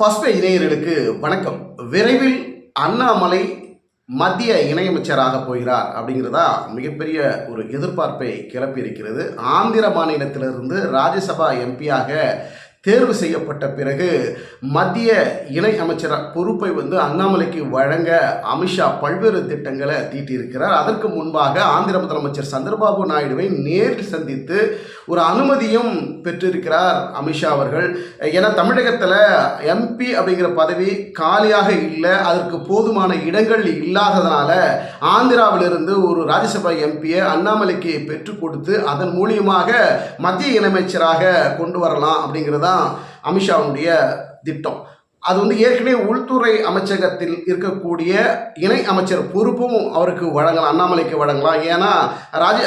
First இணையர்களுக்கு வணக்கம். விரைவில் அண்ணாமலை மத்திய இணையமைச்சராக போகிறார் அப்படிங்கிறதா மிகப்பெரிய ஒரு எதிர்பார்ப்பை கிளப்பி இருக்கிறது ஆந்திர மாநிலத்திலிருந்து ராஜ்யசபா எம்பியாக தேர்வு செய்யப்பட்ட பிறகு மத்திய இணை அமைச்சர் பொறுப்பை வந்து அண்ணாமலைக்கு வழங்க அமித்ஷா பல்வேறு திட்டங்களை தீட்டியிருக்கிறார். அதற்கு முன்பாக ஆந்திர முதலமைச்சர் சந்திரபாபு நாயுடுவை நேரில் சந்தித்து ஒரு அனுமதியும் பெற்றிருக்கிறார் அமித்ஷா அவர்கள். ஏன்னா தமிழகத்தில் எம்பி அப்படிங்கிற பதவி காலியாக இல்லை அதற்கு போதுமான இடங்கள் இல்லாததனால ஆந்திராவிலிருந்து ஒரு ராஜ்யசபா எம்பியை அண்ணாமலைக்கு பெற்றுக் கொடுத்து அதன் மூலியமாக மத்திய இணையமைச்சராக கொண்டு வரலாம் அப்படிங்கிறதா அமித்ஷாவுடைய திட்டம். அது வந்து ஏற்கனவே உள்துறை அமைச்சகத்தில் இருக்கக்கூடிய இணை அமைச்சர் பொறுப்பும் அவருக்கு வழங்கலாம் அண்ணாமலைக்கு வழங்கலாம். ஏன்னா ராஜ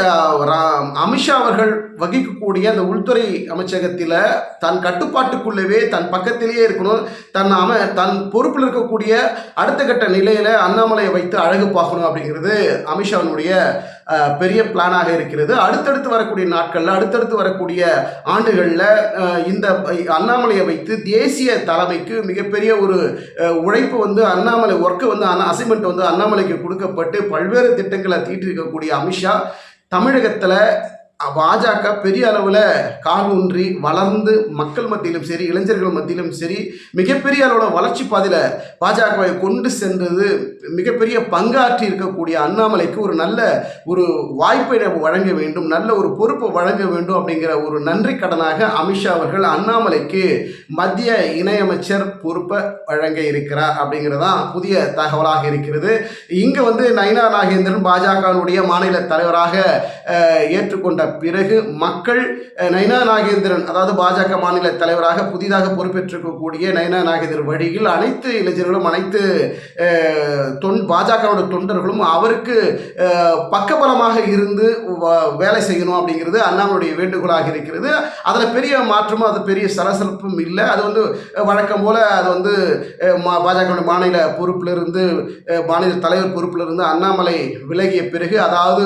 அமித்ஷா அவர்கள் வகிக்கக்கூடிய அந்த உள்துறை அமைச்சகத்தில் தன் கட்டுப்பாட்டுக்குள்ளவே தன் பக்கத்திலேயே இருக்கணும். தன் அம தன் பொறுப்பில் இருக்கக்கூடிய அடுத்த கட்ட நிலையில் அண்ணாமலையை வைத்து அழகு பார்க்கணும் அப்படிங்கிறது அமித்ஷாவினுடைய பெரிய பிளானாக இருக்கிறது. அடுத்தடுத்து வரக்கூடிய நாட்களில் அடுத்தடுத்து வரக்கூடிய ஆண்டுகளில் இந்த அண்ணாமலையை வைத்து தேசிய தலைமைக்கு மிகப்பெரிய ஒரு உழைப்பு வந்து அண்ணாமலை ஒர்க்கு வந்து அசைன்மெண்ட் வந்து அண்ணாமலைக்கு கொடுக்கப்பட்டு பல்வேறு திட்டங்களை தீட்டிருக்கக்கூடிய அமித்ஷா தமிழகத்தில் பாஜக பெரிய அளவில் காலூன்றி வளர்ந்து மக்கள் மத்தியிலும் சரி இளைஞர்கள் மத்தியிலும் சரி மிகப்பெரிய அளவில் வளர்ச்சி பாதையில் பாஜகவை கொண்டு சென்றது மிகப்பெரிய பங்காற்றி இருக்கக்கூடிய அண்ணாமலைக்கு ஒரு நல்ல ஒரு வாய்ப்பை வழங்க வேண்டும் நல்ல ஒரு பொறுப்பை வழங்க வேண்டும் அப்படிங்கிற ஒரு நன்றி கடனாக அமித்ஷா அவர்கள் அண்ணாமலைக்கு மத்திய இணையமைச்சர் பொறுப்பை வழங்க இருக்கிறார் அப்படிங்கிறதான் புதிய தகவலாக இருக்கிறது. இங்கே வந்து நயினா நாகேந்திரன் பாஜகவினுடைய மாநில தலைவராக ஏற்றுக்கொண்ட பிறகு மக்கள் நயனா நாகேந்திரன் அதாவது பாஜக மாநில தலைவராக புதிதாக பொறுப்பேற்றிருக்கக்கூடிய நயனா நாகேந்திரன் வழியில் அனைத்து இளைஞர்களும் அனைத்து தொன் பாஜகவோட தொண்டர்களும் அவருக்கு பக்கபலமாக இருந்து வ- வேலை செய்யணும் அப்படிங்கிறது அண்ணாமலுடைய வேண்டுகோளாக இருக்கிறது. அதில் பெரிய மாற்றமும் அது பெரிய சலசலப்பும் இல்லை. அது வந்து வழக்கம் போல் அது வந்து பாஜக மாநில பொறுப்பிலிருந்து மாநில தலைவர் பொறுப்பிலிருந்து அண்ணாமலை விலகிய பிறகு அதாவது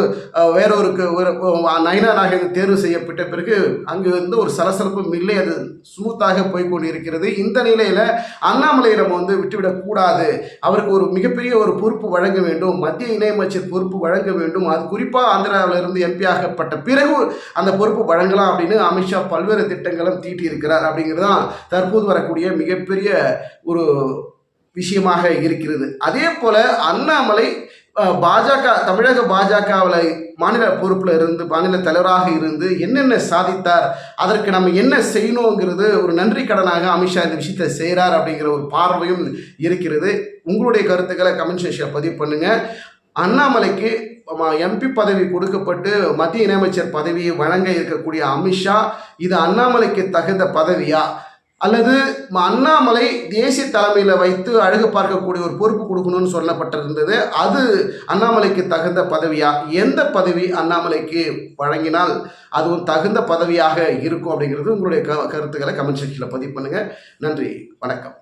வேறொருக்கு ஒரு நயனா நாகேந்திரன் தேர்வு செய்யப்பட்ட பிறகு அங்கு வந்து ஒரு சலசலப்பும் இல்லை அது ஸ்மூத்தாக போய்கொண்டு இருக்கிறது இந்த நிலையில் அண்ணாமலையை நம்ம வந்து விட்டுவிடக்கூடாது அவருக்கு ஒரு மிகப்பெரிய ஒரு பொறுப்பு வழங்க வேண்டும். மத்திய இணையமைச்சர் பொறுப்பு வழங்க வேண்டும். அது குறிப்பாக ஆந்திராவிலிருந்து எம்பி ஆகப்பட்ட பிறகு அந்த பொறுப்பு வழங்கலாம் அப்படின்னு அமித்ஷா பல்வேறு திட்டங்களும் தீட்டியிருக்கிறார் அப்படிங்கிறது தான் தற்போது வரக்கூடிய மிகப்பெரிய ஒரு விஷயமாக இருக்கிறது. அதே போல் அண்ணாமலை பாஜக தமிழக பாஜகவில் மாநில பொறுப்பில் இருந்து மாநில தலைவராக இருந்து என்னென்ன சாதித்தார் அதற்கு நம்ம என்ன செய்யணுங்கிறது ஒரு நன்றி கடனாக அமித்ஷா இந்த விஷயத்தை செய்கிறார் அப்படிங்கிற ஒரு பார்வையும் இருக்கிறது. உங்களுடைய கருத்துக்களை கமெண்ட் செக்ஷனில் பதிவு பண்ணுங்கள் அண்ணாமலைக்கு எம்பி பதவி கொடுக்கப்பட்டு மத்திய இணையமைச்சர் பதவியை வழங்க இருக்கக்கூடிய அமித்ஷா இது அண்ணாமலைக்கு தகுந்த பதவியா? அல்லது அண்ணாமலை தேசிய தலைமையில் வைத்து அழகு பார்க்கக்கூடிய ஒரு பொறுப்பு கொடுக்கணும்னு சொல்லப்பட்டிருந்தது. அது அண்ணாமலைக்கு தகுந்த பதவியா? எந்த பதவி அண்ணாமலைக்கு வழங்கினால் அதுவும் தகுந்த பதவியாக இருக்கும் அப்படிங்கிறது உங்களுடைய க கருத்துக்களை கமெண்ட் செக்ஷனில் பதிவு பண்ணுங்கள் நன்றி. வணக்கம்.